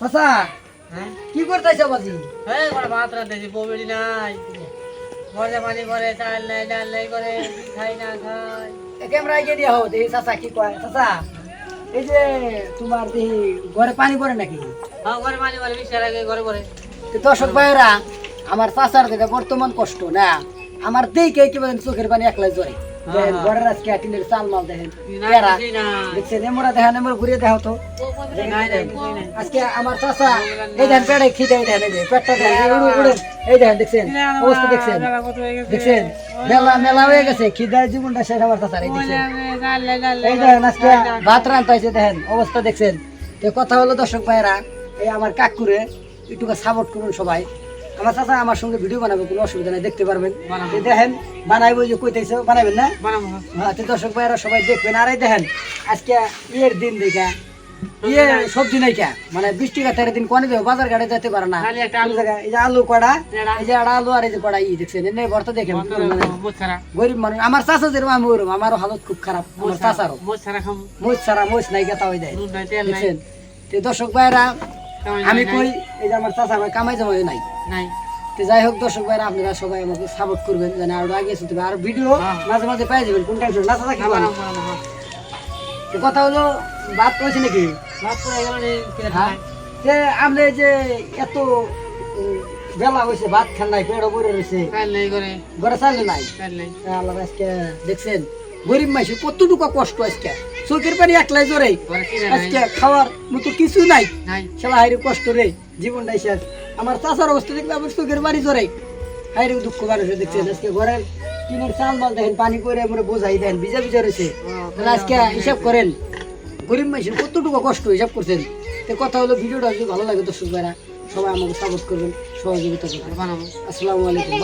হ্যাঁ? কি করতেছ বাজি? এই করে ভাত বউবেড়ি নাই। মজা পানি করে চাল নাই ডাল নাই করে খাই না খাই। ক্যামেরা গিয়ে দিয়া হোক এই চাচা কি কয়। চাচা এই যে তোমার দেখি ঘরে পানি পড়ে নাকি? হ্যাঁ ঘরে পানি করে বিশ আগে ঘরে করে তো দর্শক ভাইয়েরা আমার চাচার যেটা বর্তমান কষ্ট না আমার দেখে কি বলেন চোখের পানি একলাই জরে দেখেন। ঘরের আজকে চাল মাল দেখেন পেয়ারা। দেখছেন এমরা দেখেন এমরা ঘুরিয়ে দেখাও তো। আজকে আমার চাচা এই দেখেন পেটে খিদে এই দেখেন পেটটা দেখেন এই উড়ু উড়ু এই দেখেন দেখছেন? অবস্থা দেখছেন? দেখছেন? মেলা মেলা হয়ে গেছে। জীবনটা শেষ আমার চাচার এই দেখছেন। এই দেখেন আজকে ভাত রান্তাইছে দেখেন অবস্থা দেখছেন? তো কথা হলো দর্শক ভাইয়েরা এই আমার কাকুরে একটু সাপোর্ট করুন সবাই। আমার চাচা আমার সঙ্গে ভিডিও বানাবে কোনো অসুবিধা নেই দেখতে পারবেন। দেখেন বানাইবো যে কইতেছে বানাবেন না? হ্যাঁ দর্শক ভাইয়েরা সবাই দেখবেন। আর এই দেখেন আজকে ইয়ের দিন দেখা। ইয়ে সবজি নাই কা মানে বৃষ্টি কাতের দিন কোনে দেবো? বাজার ঘাটে যেতে পারে না। এই যে আলু কড়া এই যে আলু আর এই যে কড়া ই দেখছেন এনে ভর্তা দেখেন। মানে গরিব মানুষ। আমার চাচা যেরকম আমি ওরকম। আমারও হালত খুব খারাপ। আমার খাম মোচ ছাড়া মোচ নাই গেতা হয়ে যায় দেখছেন? তো দর্শক ভাইরা আমি কই এই যে আমার চাচা ভাই কামাই জামাই নাই। নাই। তো যাই হোক দর্শক ভাইরা আপনারা সবাই আমাকে সাপোর্ট করবেন যেন আরও আগে চলতে পারে। আর ভিডিও হ্যাঁ। মাঝে মাঝে পেয়ে যাবেন কোন টাইম না চাচা কি বলেন? বানাবো বানাবো হ্যাঁ। তো কথা হলো বাদ করেছে নাকি? ভাত করে গেল কিনে হ্যাঁ। যে আপনি যে এত বেলা হয়েছে ভাত খান নাই পেড়ো পড়ে রয়েছে। ঘরে। চালে নাই? আল্লাহ আজকে দেখছেন গরিব মাইসে কতটুকু কষ্ট আজকে? চোখের পানি একলাই জোরে আজকে খাওয়ার মতো কিছু নাই। হাইরে কষ্ট রে জীবনটাই শেষ। আমার চাষার অবস্থা দেখলে আমার চোখের বাড়ি জোরাই হাইরে দুঃখ মানুষ দেখছেন আজকে ঘরের টিনের চাল মাল দেখেন পানি করে আমরা বোঝাই দেন ভিজা ভিজা রয়েছে। তাহলে আজকে হিসাব করেন গরিব মানুষের কতটুকু কষ্ট হিসাব করছেন? তো কথা হলো ভিডিওটা যদি ভালো লাগে দর্শক ভাইরা সবাই আমাকে সাপোর্ট করবেন সহযোগিতা করবেন। আসসালামু আলাইকুম।